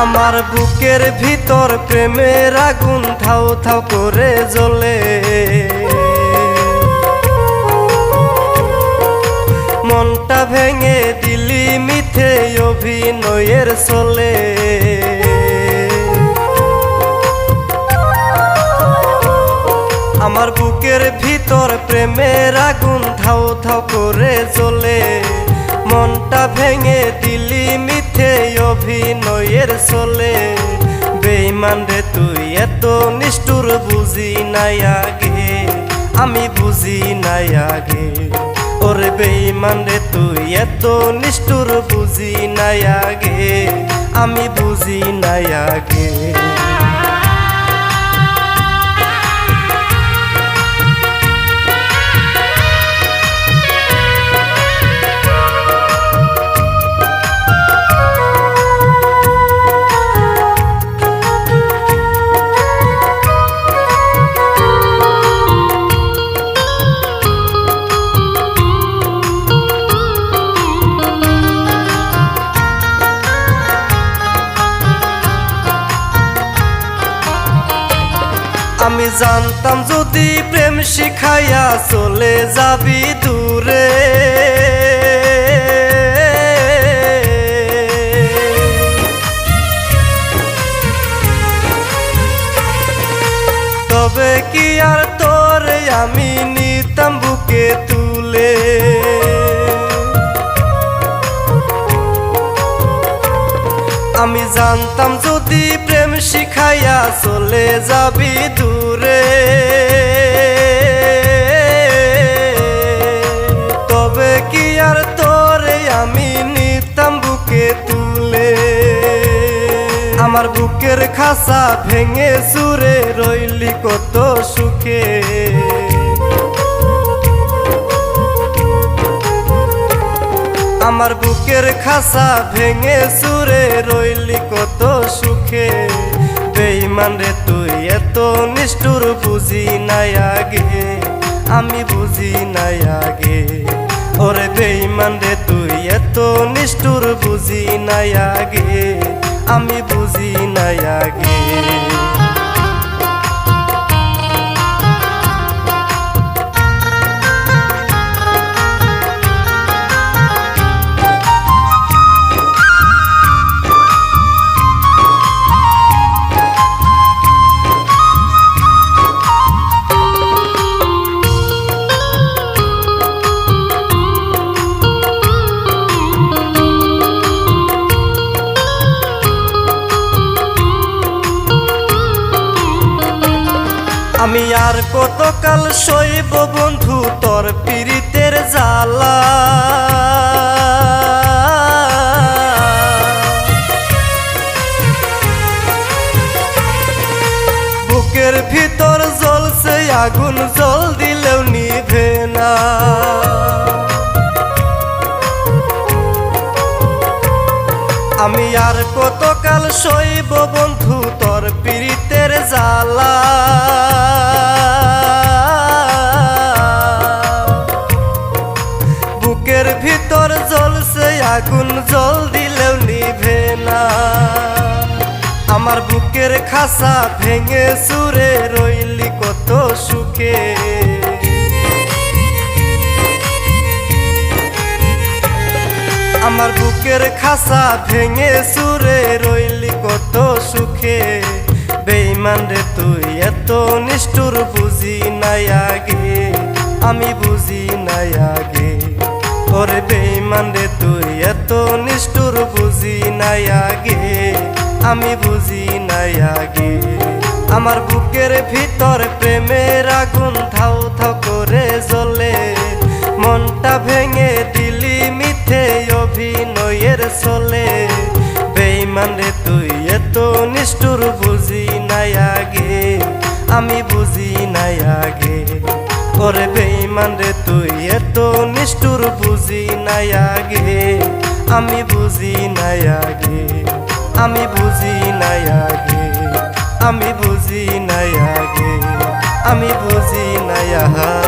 আমার বুকের ভিতর প্রেমের আগুন থাও থাও করে জ্বলে। মনটা ভেঙে দিলি মিথে অভিনয়ের চলে আমার বুকের ভিতর প্রেমের আগুন থাও থাও করে জ্বলে। মনটা ভেঙে দিলি মিথে অভিনয়ের চলে। বেইমান রে, তুই এত নিষ্ঠুর, বুঝি নাই আগে। আমি বুঝি নাই আগে। ওরে বেইমান রে, তুই এত নিষ্ঠুর, বুঝি নাই আগে। আমি বুঝি নাই আগে। জানতাম যদি প্রেম শিখাইয়া চলে যাবি দূরে। তবে কি আর তোর আমি নিতাম বুকে তুলে? আমি জানতাম যদি প্রেম শিখাইয়া চলে যাবি দূরে। তবে কি আর তোরে আমি নিতাম বুকে তুলে? আমার বুকের খাসা ভেঙে সুরে রইলি কত সুখে। আমার বুকের খাসা ভেঙে সুরে রইলি কত সুখে। বেইমান রে, তুই এত নিষ্ঠুর, বুঝি নাই আগে। আমি বুঝি নাই আগে। ওরে বেইমান রে, তুই এত নিষ্ঠুর, বুঝি নাই আগে। আমি বুঝি নাই আগে। আমি আর কতকাল সইব বন্ধু তোর পীড়িতের জ্বালা? বুকের ভিতর জ্বলছে আগুন, জল দিলেও নিভে না। আমি আর কতকাল সইব বন্ধু আগুন জল দিলেও নিভে না। আমার বুকের খাসা ভেঙে সুরে রইলি কত সুখে। আমার বুকের খাসা ভেঙে সুরে রইলি কত সুখে। বেইমান রে, তুই এত নিষ্ঠুর, বুঝি নাই আগে। আমি বুঝি নাই আগে। ওরে বেইমান নাই আগে, আমি বুঝি নাই আগে। আমার বুকের ভিতর প্রেমের আগুন থাও থাও করে জ্বলে। মনটা ভেঙে দিলি মিথে অভিনয়ের চলে বেইমান তুই, এত নিষ্ঠুর বুঝি নাই আগে, আমি বুঝি নাই আগে। ওরে বেইমান তুই, এত নিষ্ঠুর বুঝি নাই আগে। আমি বুঝি নাই আগে, আমি বুঝি নাই আগে, আমি বুঝি নাই আগে, আমি বুঝি নাই আহা।